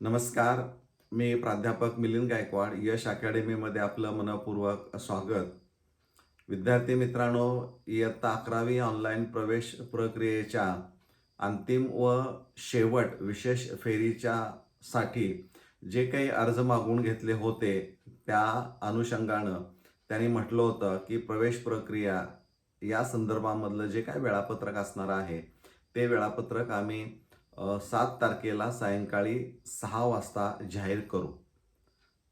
नमस्कार मी प्राध्यापक मिलिंद गायकवाड यश अकॅडमीमध्ये आपलं मनपूर्वक स्वागत. विद्यार्थी मित्रांनो इयत्ता अकरावी ऑनलाईन प्रवेश प्रक्रियेच्या अंतिम व शेवट विशेष फेरीच्या साठी जे काही अर्ज मागून घेतले होते त्या अनुषंगानं त्यांनी म्हटलं होतं की प्रवेश प्रक्रिया या संदर्भामधलं जे काय वेळापत्रक असणार आहे ते वेळापत्रक आम्ही सात तारखेला सायंकाळी सहा वाजता जाहीर करू.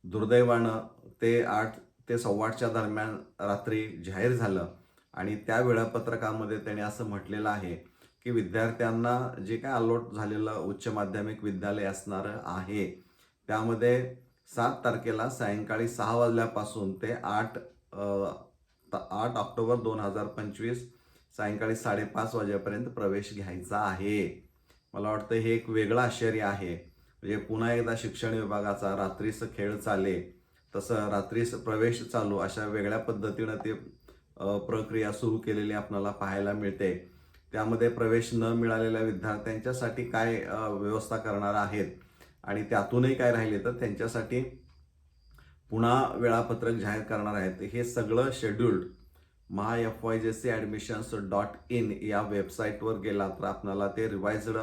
दुर्दैवानं ते आठ ते सव्वाटच्या दरम्यान रात्री जाहीर झालं आणि त्या वेळापत्रकामध्ये त्याने असं म्हटलेलं आहे की विद्यार्थ्यांना जे काय अलॉट झालेलं उच्च माध्यमिक विद्यालय असणारं आहे त्यामध्ये सात तारखेला सायंकाळी सहा वाजल्यापासून ते आठ त- आठ ऑक्टोबर दोन हजार पंचवीस सायंकाळी साडेपाच वाजेपर्यंत प्रवेश घ्यायचा आहे. मला वाटतं हे एक वेगळं आश्चर्य आहे. म्हणजे पुन्हा एकदा शिक्षण विभागाचा रात्रीस खेळ चाले तसं रात्रीस प्रवेश चालू अशा वेगळ्या पद्धतीनं ते प्रक्रिया सुरू केलेली आपल्याला पाहायला मिळते. त्यामध्ये प्रवेश न मिळालेल्या विद्यार्थ्यांच्यासाठी काय व्यवस्था करणार आहेत? आणि त्यातूनही काय राहिले तर त्यांच्यासाठी पुन्हा वेळापत्रक जाहीर करणार आहेत. हे सगळं scheduled Maha F Y J C admissions dot in या वेबसाईटवर गेला तर आपल्याला ते रिवाइज्ड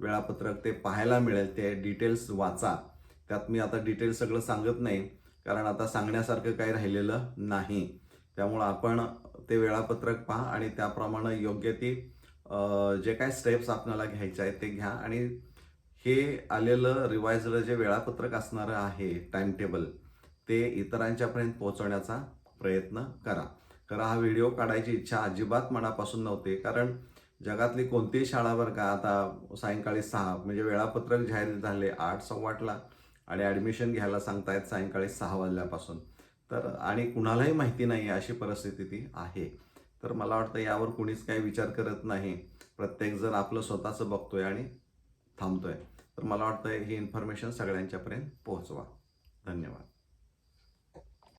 वेळापत्रक ते पाहायला मिळेल. ते डिटेल्स वाचा. त्यात मी आता डिटेल्स सगळं सांगत नाही कारण आता सांगण्यासारखं काही राहिलेलं नाही. त्यामुळं आपण ते वेळापत्रक पहा आणि त्याप्रमाणे योग्य ती जे काय स्टेप्स आपल्याला घ्यायचे आहेत ते घ्या. आणि हे आलेलं रिवाइज्ड जे वेळापत्रक असणारं आहे टाइम टेबल ते इतरांच्यापर्यंत पोहोचवण्याचा प्रयत्न करा. खरं हा व्हिडिओ काढायची इच्छा अजिबात मनापासून नव्हती. कारण जगातली कोणतीही शाळा बरं का आता सायंकाळी सहा म्हणजे वेळापत्रक जाहीर झाले आठ सव्वाटला आणि ॲडमिशन घ्यायला सांगतायत सायंकाळी सहा वाजल्यापासून. तर आणि कुणालाही माहिती नाही अशी परिस्थिती ती आहे. तर मला वाटतं यावर कुणीच काही विचार करत नाही. प्रत्येकजण आपलं स्वतःचं बघतोय आणि थांबतोय. तर मला वाटतं ही इन्फॉर्मेशन सगळ्यांच्यापर्यंत पोहोचवा. धन्यवाद.